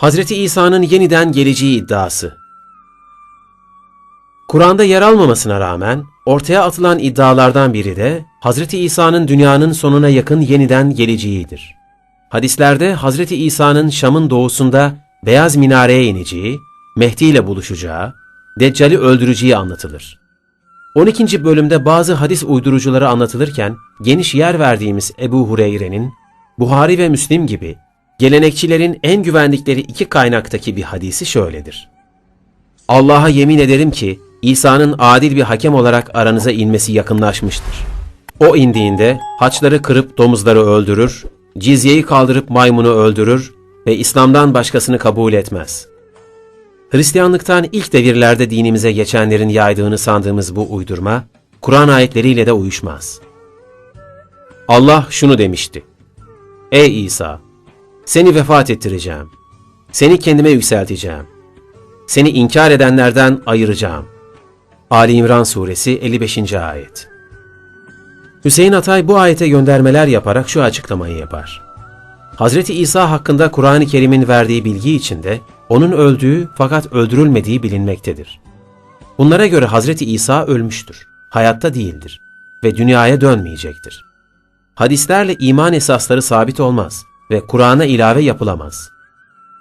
Hazreti İsa'nın yeniden geleceği iddiası. Kur'an'da yer almamasına rağmen ortaya atılan iddialardan biri de Hazreti İsa'nın dünyanın sonuna yakın yeniden geleceğidir. Hadislerde Hazreti İsa'nın Şam'ın doğusunda beyaz minareye ineceği, Mehdi ile buluşacağı, Deccal'i öldüreceği anlatılır. 12. bölümde bazı hadis uydurucuları anlatılırken geniş yer verdiğimiz Ebu Hureyre'nin Buhari ve Müslim gibi gelenekçilerin en güvendikleri iki kaynaktaki bir hadisi şöyledir. Allah'a yemin ederim ki İsa'nın adil bir hakem olarak aranıza inmesi yakınlaşmıştır. O indiğinde haçları kırıp domuzları öldürür, cizyeyi kaldırıp maymunu öldürür ve İslam'dan başkasını kabul etmez. Hristiyanlıktan ilk devirlerde dinimize geçenlerin yaydığını sandığımız bu uydurma, Kur'an ayetleriyle de uyuşmaz. Allah şunu demişti. Ey İsa! Seni vefat ettireceğim. Seni kendime yükselteceğim. Seni inkar edenlerden ayıracağım. Ali İmran Suresi 55. Ayet Hüseyin Atay bu ayete göndermeler yaparak şu açıklamayı yapar. Hazreti İsa hakkında Kur'an-ı Kerim'in verdiği bilgi içinde onun öldüğü fakat öldürülmediği bilinmektedir. Bunlara göre Hazreti İsa ölmüştür, hayatta değildir ve dünyaya dönmeyecektir. Hadislerle iman esasları sabit olmaz ve Kur'an'a ilave yapılamaz.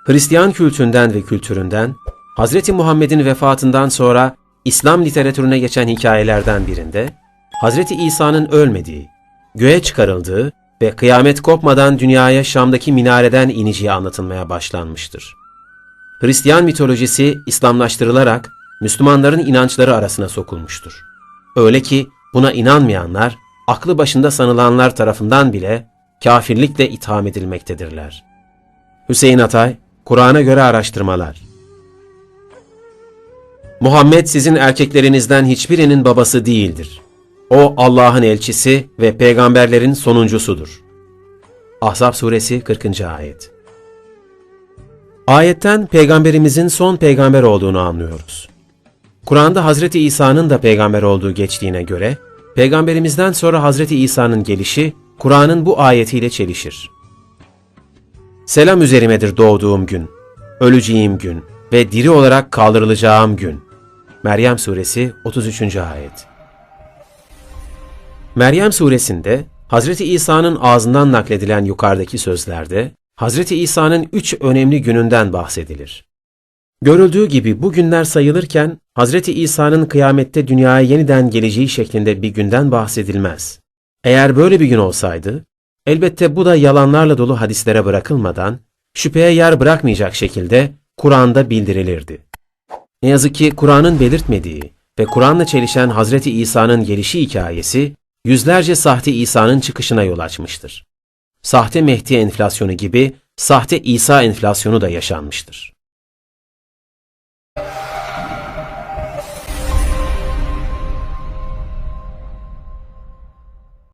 Hristiyan kültünden ve kültüründen, Hazreti Muhammed'in vefatından sonra İslam literatürüne geçen hikayelerden birinde, Hazreti İsa'nın ölmediği, göğe çıkarıldığı ve kıyamet kopmadan dünyaya Şam'daki minareden ineceği anlatılmaya başlanmıştır. Hristiyan mitolojisi İslamlaştırılarak Müslümanların inançları arasına sokulmuştur. Öyle ki buna inanmayanlar, aklı başında sanılanlar tarafından bile kafirlikle itham edilmektedirler. Hüseyin Atay, Kur'an'a göre araştırmalar. Muhammed sizin erkeklerinizden hiçbirinin babası değildir. O Allah'ın elçisi ve peygamberlerin sonuncusudur. Ahzab suresi 40. ayet. Ayetten peygamberimizin son peygamber olduğunu anlıyoruz. Kur'an'da Hazreti İsa'nın da peygamber olduğu geçtiğine göre, peygamberimizden sonra Hazreti İsa'nın gelişi Kur'an'ın bu ayetiyle çelişir. Selam üzerimedir doğduğum gün, öleceğim gün ve diri olarak kaldırılacağım gün. Meryem Suresi 33. Ayet Meryem Suresinde Hazreti İsa'nın ağzından nakledilen yukarıdaki sözlerde Hazreti İsa'nın üç önemli gününden bahsedilir. Görüldüğü gibi bu günler sayılırken Hazreti İsa'nın kıyamette dünyaya yeniden geleceği şeklinde bir günden bahsedilmez. Eğer böyle bir gün olsaydı, elbette bu da yalanlarla dolu hadislere bırakılmadan, şüpheye yer bırakmayacak şekilde Kur'an'da bildirilirdi. Ne yazık ki Kur'an'ın belirtmediği ve Kur'an'la çelişen Hazreti İsa'nın gelişi hikayesi, yüzlerce sahte İsa'nın çıkışına yol açmıştır. Sahte Mehdi enflasyonu gibi sahte İsa enflasyonu da yaşanmıştır.